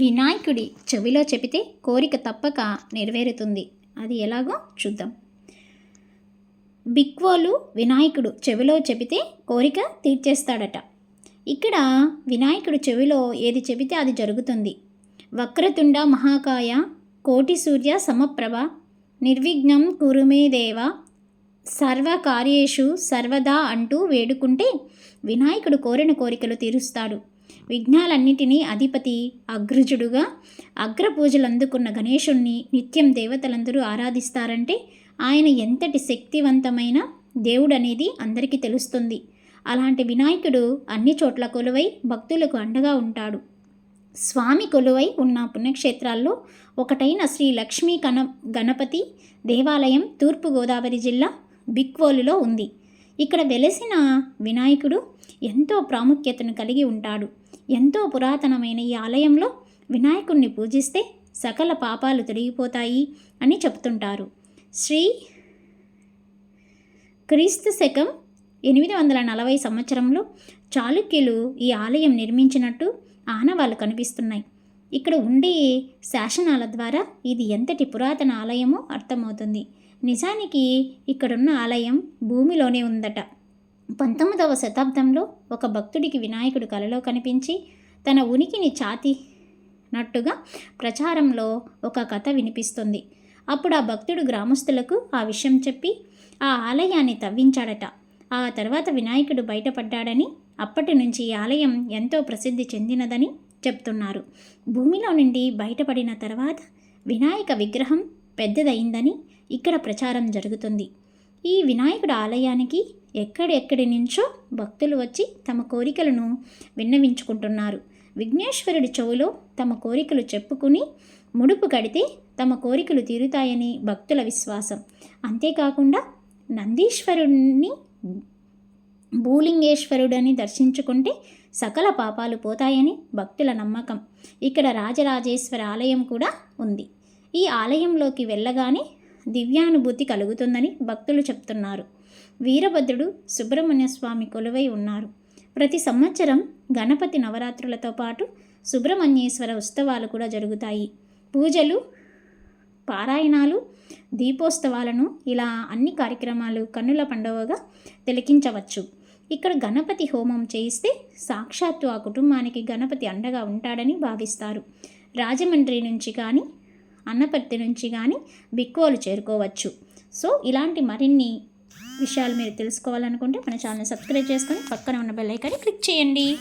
వినాయకుడి చెవిలో చెబితే కోరిక తప్పక నెరవేరుతుంది. అది ఎలాగో చూద్దాం. బిక్వోలు వినాయకుడు చెవిలో చెబితే కోరిక తీర్చేస్తాడట. ఇక్కడ వినాయకుడు చెవిలో ఏది చెబితే అది జరుగుతుంది. వక్రతుండ మహాకాయ కోటి సూర్య సమప్రభ నిర్విఘ్నం కురుమే దేవ సర్వకార్యేషు సర్వదా అంటూ వేడుకుంటే వినాయకుడు కోరిన కోరికలు తీరుస్తాడు. విఘ్నాలన్నిటినీ అధిపతి అగ్రజుడుగా అగ్రపూజలు అందుకున్న గణేశుణ్ణి నిత్యం దేవతలందరూ ఆరాధిస్తారంటే ఆయన ఎంతటి శక్తివంతమైన దేవుడనేది అందరికీ తెలుస్తుంది. అలాంటి వినాయకుడు అన్ని చోట్ల కొలువై భక్తులకు అండగా ఉంటాడు. స్వామి కొలువై ఉన్న పుణ్యక్షేత్రాల్లో ఒకటైన శ్రీ లక్ష్మీ కణ గణపతి దేవాలయం తూర్పుగోదావరి జిల్లా బిక్వోలులో ఉంది. ఇక్కడ వెలసిన వినాయకుడు ఎంతో ప్రాముఖ్యతను కలిగి ఉంటాడు. ఎంతో పురాతనమైన ఈ ఆలయంలో వినాయకుణ్ణి పూజిస్తే సకల పాపాలు తొలగిపోతాయి అని చెప్తుంటారు శ్రీ క్రీస్తు శకం ఎనిమిది వందల నలభై సంవత్సరంలో చాళుక్యులు ఈ ఆలయం నిర్మించినట్టు ఆనవాళ్ళు కనిపిస్తున్నాయి. ఇక్కడ ఉండే శాసనాల ద్వారా ఇది ఎంతటి పురాతన ఆలయమో అర్థమవుతుంది. నిజానికి ఇక్కడున్న ఆలయం భూమిలోనే ఉందట. పంతొమ్మిదవ శతాబ్దంలో ఒక భక్తుడికి వినాయకుడు కలలో కనిపించి తన ఉనికిని చాతినట్టుగా ప్రచారంలో ఒక కథ వినిపిస్తుంది. అప్పుడు ఆ భక్తుడు గ్రామస్తులకు ఆ విషయం చెప్పి ఆ ఆలయాన్ని తవ్వించాడట. ఆ తర్వాత వినాయకుడు బయటపడ్డాడని అప్పటి నుంచి ఈ ఆలయం ఎంతో ప్రసిద్ధి చెందినదని చెప్తున్నారు. భూమిలో నుండి బయటపడిన తర్వాత వినాయక విగ్రహం పెద్దదయిందని ఇక్కడ ప్రచారం జరుగుతుంది. ఈ వినాయకుడు ఆలయానికి ఎక్కడెక్కడి నుంచో భక్తులు వచ్చి తమ కోరికలను విన్నవించుకుంటున్నారు. విఘ్నేశ్వరుడి చెవులో తమ కోరికలు చెప్పుకుని ముడుపు కడితే తమ కోరికలు తీరుతాయని భక్తుల విశ్వాసం. అంతేకాకుండా నందీశ్వరుణ్ణి భూలింగేశ్వరుడని దర్శించుకుంటే సకల పాపాలు పోతాయని భక్తుల నమ్మకం. ఇక్కడ రాజరాజేశ్వర ఆలయం కూడా ఉంది. ఈ ఆలయంలోకి వెళ్ళగానే దివ్యానుభూతి కలుగుతుందని భక్తులు చెప్తున్నారు. వీరభద్రుడు సుబ్రహ్మణ్య స్వామి కొలువై ఉన్నారు. ప్రతి సంవత్సరం గణపతి నవరాత్రులతో పాటు సుబ్రహ్మణ్యేశ్వర ఉత్సవాలు కూడా జరుగుతాయి. పూజలు పారాయణాలు దీపోత్సవాలను ఇలా అన్ని కార్యక్రమాలు కన్నుల పండుగగా తిలకించవచ్చు. ఇక్కడ గణపతి హోమం చేయిస్తే సాక్షాత్తు ఆ కుటుంబానికి గణపతి అండగా ఉంటాడని భావిస్తారు. రాజమండ్రి నుంచి కానీ అన్నపర్తి నుంచి కానీ బిక్కోలు చేరుకోవచ్చు. సో ఇలాంటి మరిన్ని విషయాలు మీరు తెలుసుకోవాలనుకుంటే మన ఛానల్ సబ్స్క్రైబ్ చేసుకొని పక్కన ఉన్న బెల్ ఐకాన్ని క్లిక్ చేయండి.